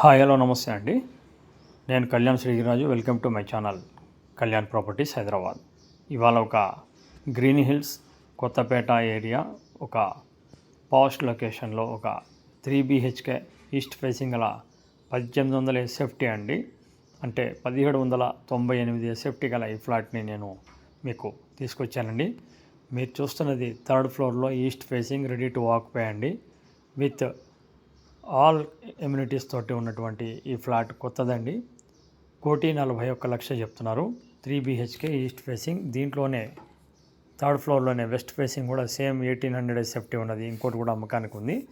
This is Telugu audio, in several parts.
హాయ్ హలో నమస్తే అండి. నేను Kalyan Sriraju. Welcome to my channel Kalyan properties Hyderabad ఇవాళ ఒక గ్రీన్ హిల్స్ కొత్తపేట ఏరియా ఒక పాస్ట్ లొకేషన్లో ఒక త్రీ బీహెచ్కే ఈస్ట్ ఫేసింగ్ గల పద్దెనిమిది వందల ఎస్ఎఫ్టీ అండి. అంటే పదిహేడు వందల తొంభై ఎనిమిది ఎస్ఎఫ్టీ గల ఈ ఫ్లాట్ని నేను మీకు తీసుకొచ్చానండి. మీరు చూస్తున్నది థర్డ్ ఫ్లోర్లో east facing ready to walk pay అండి. విత్ ఆల్ ఇమ్యూనిటీస్ తోటి ఉన్నటువంటి ఈ ఫ్లాట్ కొత్తదండి. కోటి నలభై ఒక్క లక్ష చెప్తున్నారు. త్రీ బీహెచ్కే ఈస్ట్ ఫేసింగ్ దీంట్లోనే థర్డ్ ఫ్లోర్లోనే వెస్ట్ ఫేసింగ్ కూడా సేమ్ ఎయిటీన్ హండ్రెడ్ సేఫ్టీ ఉన్నది. ఇంకోటి కూడా అమ్మకానికి ఉంది.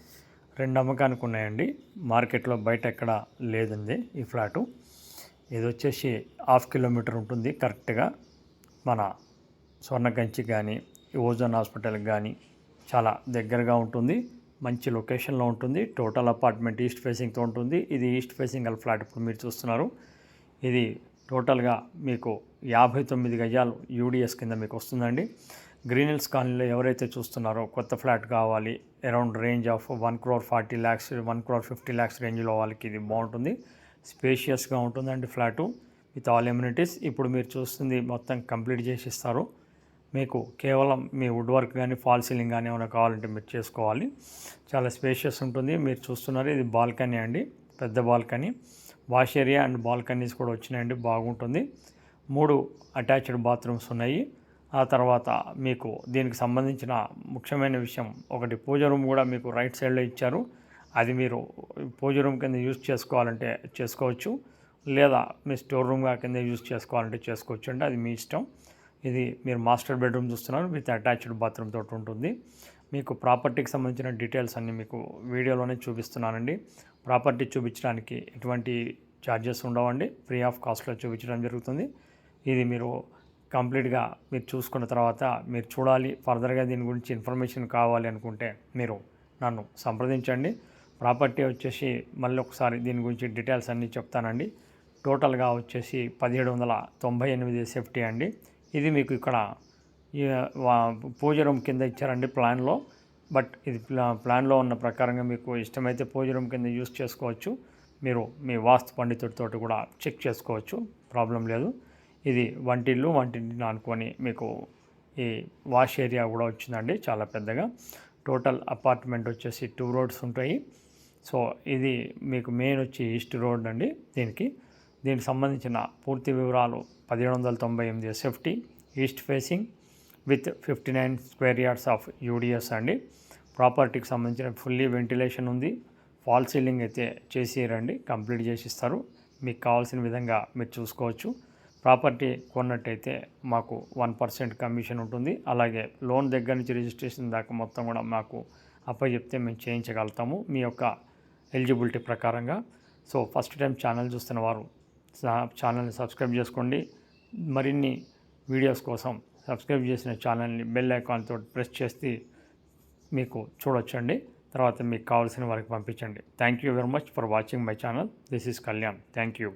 రెండు అమ్మకానికి ఉన్నాయండి. మార్కెట్లో బయట ఎక్కడ లేదండి ఈ ఫ్లాటు. ఇది వచ్చేసి హాఫ్ కిలోమీటర్ ఉంటుంది కరెక్ట్గా. మన స్వర్ణగంచి కానీ ఓజోన్ హాస్పిటల్కి కానీ చాలా దగ్గరగా ఉంటుంది. మంచి లొకేషన్లో ఉంటుంది. టోటల్ అపార్ట్మెంట్ ఈస్ట్ ఫేసింగ్తో ఉంటుంది. ఇది ఈస్ట్ ఫేసింగ్ గల ఫ్లాట్ ఇప్పుడు మీరు చూస్తున్నారు. ఇది టోటల్గా మీకు యాభై తొమ్మిది గజాలు యూడిఎస్ కింద మీకు వస్తుందండి. గ్రీన్ హిల్స్ కాలనీలో ఎవరైతే చూస్తున్నారో కొత్త ఫ్లాట్ కావాలి around range of one crore forty lakhs one crore fifty lakhs రేంజ్లో వాళ్ళకి ఇది బాగుంటుంది. స్పేషియస్గా ఉంటుందండి ఫ్లాటు విత్ ఆల్ ఎమ్యూనిటీస్ ఇప్పుడు మీరు చూస్తుంది మొత్తం కంప్లీట్ చేసి ఇస్తారు మీకు కేవలం మీ వుడ్ వర్క్ కానీ ఫాల్ సీలింగ్ కానీ ఏమైనా కావాలంటే మీరు చేసుకోవాలి. చాలా స్పేషియస్ ఉంటుంది. మీరు చూస్తున్నారు ఇది బాల్కనీ అండి. పెద్ద balcony. Wash area and balconies కూడా వచ్చినాయండి. బాగుంటుంది. మూడు అటాచ్డ్ బాత్రూమ్స్ ఉన్నాయి. ఆ తర్వాత మీకు దీనికి సంబంధించిన ముఖ్యమైన విషయం ఒకటి పూజ రూమ్ కూడా మీకు రైట్ సైడ్లో ఇచ్చారు. అది మీరు పూజ రూమ్ కింద యూజ్ చేసుకోవాలంటే చేసుకోవచ్చు. లేదా మీ స్టోర్ రూమ్గా కింద యూజ్ చేసుకోవాలంటే చేసుకోవచ్చు అంటే అది మీ ఇష్టం. ఇది మీరు మాస్టర్ బెడ్రూమ్ చూస్తున్నారు విత్ అటాచ్డ్ బాత్రూమ్ తోటి ఉంటుంది. మీకు ప్రాపర్టీకి సంబంధించిన డీటెయిల్స్ అన్నీ మీకు వీడియోలోనే చూపిస్తున్నానండి. ప్రాపర్టీ చూపించడానికి ఎటువంటి ఛార్జెస్ ఉండవండి ఫ్రీ ఆఫ్ కాస్ట్లో చూపించడం జరుగుతుంది. ఇది మీరు కంప్లీట్గా మీరు చూసుకున్న తర్వాత మీరు చూడాలి ఫర్దర్గా దీని గురించి ఇన్ఫర్మేషన్ కావాలి అనుకుంటే మీరు నన్ను సంప్రదించండి. ప్రాపర్టీ వచ్చేసి మళ్ళీ ఒకసారి దీని గురించి డీటెయిల్స్ అన్నీ చెప్తానండి. టోటల్గా వచ్చేసి పదిహేడు వందల తొంభై ఎనిమిది సేఫ్టీ అండి. ఇది మీకు ఇక్కడ వా- పూజ రూమ్ కింద ఇచ్చారండి ప్లాన్లో. బట్ ఇది ప్లాన్లో ఉన్న ప్రకారంగా మీకు ఇష్టమైతే పూజ రూమ్ కింద యూస్ చేసుకోవచ్చు. మీరు మీ వాస్తు పండితుడితో కూడా చెక్ చేసుకోవచ్చు. ప్రాబ్లం లేదు. ఇది వంటిల్లు వంటింటిని అనుకొని మీకు ఈ వాష్ ఏరియా కూడా వచ్చిందండి చాలా పెద్దగా. టోటల్ అపార్ట్మెంట్ వచ్చేసి టూ రోడ్స్ ఉంటాయి. సో ఇది మీకు మెయిన్ వచ్చి ఈస్ట్ రోడ్ అండి దీనికి. దీనికి సంబంధించిన పూర్తి వివరాలు పదిహేడు వందల తొంభై ఎనిమిది SFT east facing with fifty nine square yards of UDS అండి. ప్రాపర్టీకి సంబంధించిన ఫుల్లీ వెంటిలేషన్ ఉంది. ఫాల్ సీలింగ్ అయితే చేసి రండి కంప్లీట్ చేసి ఇస్తారు మీకు కావాల్సిన విధంగా మీరు చూసుకోవచ్చు. ప్రాపర్టీ కొన్నట్టయితే మాకు వన్ పర్సెంట్ కమిషన్ ఉంటుంది. అలాగే లోన్ దగ్గర నుంచి రిజిస్ట్రేషన్ దాకా మొత్తం కూడా మాకు అప్పచెప్తే మేము చేయించగలుగుతాము. మీ యొక్క ఎలిజిబిలిటీ ప్రకారంగా. సో ఫస్ట్ టైం ఛానల్ చూస్తున్న వారు ఛానల్ని సబ్స్క్రైబ్ చేసుకోండి. మరిన్ని వీడియోస్ కోసం సబ్స్క్రైబ్ చేసిన ఛానల్ని బెల్ ఐకాన్తో ప్రెస్ చేసి మీకు చూడొచ్చండి. తర్వాత మీకు కావాల్సిన వారికి పంపించండి. Thank you very much for watching my channel. This is Kalyan. Thank you.